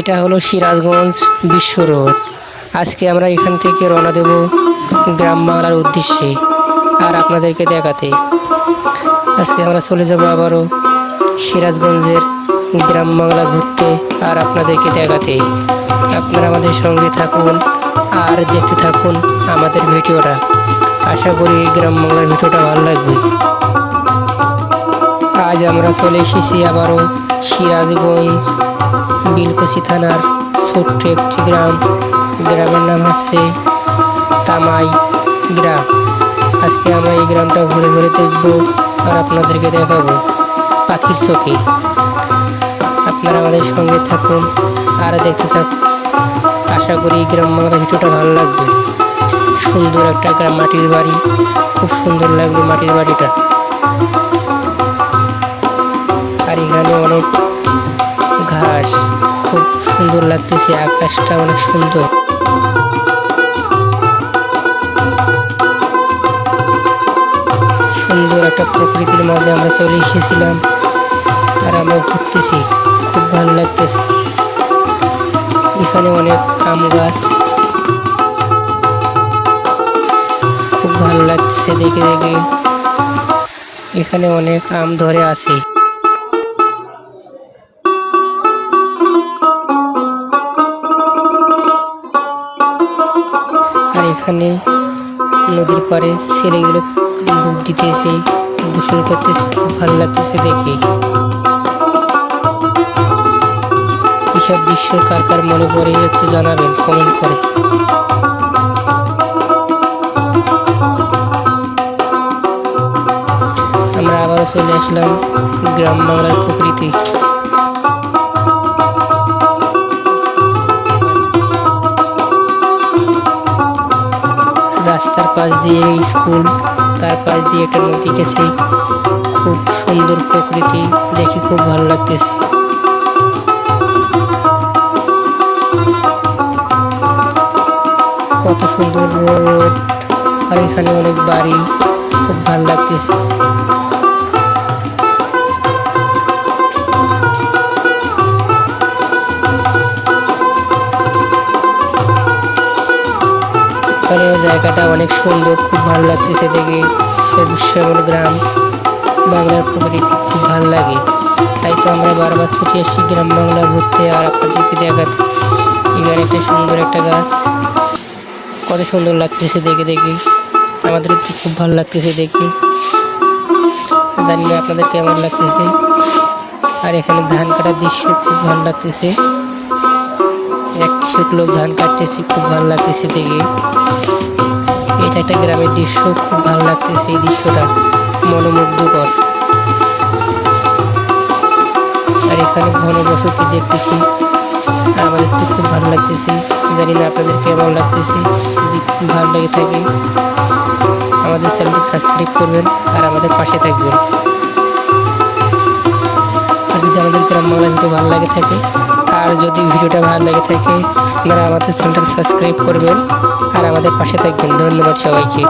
এটা হলো সিরাজগঞ্জ বিশ্ব রোড। আজকে আমরা এখান থেকে রওনা দেব গ্রাম বাংলার উদ্দেশ্যে আর আপনাদেরকে দেখাতে। আজকে আমরা চলে যাব আবারও সিরাজগঞ্জের গ্রাম বাংলা ঘুরতে আর আপনাদেরকে দেখাতে। আপনারা আমাদের সঙ্গে থাকুন আর দেখতে থাকুন আমাদের ভিডিওটা। আশা করি এই গ্রাম বাংলার ভিডিওটা ভালো লাগবে। আজ আমরা চলে এসেছি আবারও সিরাজগঞ্জ বিলকুচি থানার ছোট্ট একটি গ্রাম। গ্রামের নাম হচ্ছে তামাই গ্রাম। আজকে আমরা এই গ্রামটা ঘুরে ঘুরে দেখব আর আপনাদেরকে দেখাবো পাখির চোখে। আপনারা আমাদের সঙ্গে থাকুন আর দেখতে থাকুন। আশা করি এই গ্রাম বাংলা ভিডিওটা ভালো লাগবে। সুন্দর একটা গ্রাম মাটির বাড়ি। খুব সুন্দর লাগবে মাটির বাড়িটা। সুন্দর লাগতেছে, আকাশটা অনেক সুন্দর। সুন্দর একটা প্রকৃতির মাঝে আমরা চলে এসেছিলাম আর আমরা ঘুরতেছি, খুব ভালো লাগতেছে। এখানে অনেক আম গাছ। খুব ভালো লাগতেছে দেখে দেখে। এখানে অনেক আম ধরে আছে। আর এখানে নদীর পাড়ে ছেলেগুলো ডুব দিতেছে, গোসল করতেছে, খুব ভালো লাগতেছে দেখে। এসব দৃশ্য, কার কার মনে পড়ে একটু জানাবেন কমেন্ট করে। আমরা আবারও চলে আসলাম গ্রাম বাংলার প্রকৃতি। পাশ দিয়ে স্কুল, তার পাশ দিয়ে একটা নদী গেছে। খুব সুন্দর প্রকৃতি, দেখি খুব ভালো লাগতেছে। কত সুন্দর রোড, আর এখানে অনেক বাড়ি, খুব ভালো লাগতেছে। এখানেও জায়গাটা অনেক সুন্দর, খুব ভালো লাগতেছে দেখে। সবুজ শ্যামল গ্রাম, বাংলার প্রকৃতি খুব ভালো লাগে। তাই তো আমরা বারবার ছুটে আসি গ্রাম বাংলা ঘুরতে, আর আপনাদেরকে দেখাতে। এখানে একটা সুন্দর একটা গাছ। কত সুন্দর লাগতেছে দেখে দেখে। আমাদের খুব ভালো লাগতেছে দেখে। জানি না আপনাদের কেমন লাগতেছে। আর এখানে ধান কাটার দৃশ্য খুব ভালো লাগতেছে। এক কৃষক লোক ধান কাটতেছে, খুব ভালো লাগতেছে দেখে। এটা একটা গ্রামের দৃশ্য, খুব ভালো লাগতেছে এই দৃশ্যটা। মনোমুগ্ধকর। আর এখানে ঘনবসতি দেখতেছি, আর আমাদের তো খুব ভালো লাগতেছে। জানি না আপনাদের কেমন লাগতেছে, যদি ভালো লেগে থাকে, আমাদের চ্যানেলটি সাবস্ক্রাইব করবেন আর আমাদের পাশে থাকবেন। আর যদি আমাদের গ্রাম বাংলা ভালো লাগে থাকে আর যদি ভিডিওটা ভালো লাগে থাকে আপনারা আমাদের চ্যানেলটাকে সাবস্ক্রাইব করবেন আর আমাদের পাশে থাকবেন। ধন্যবাদ সবাইকে।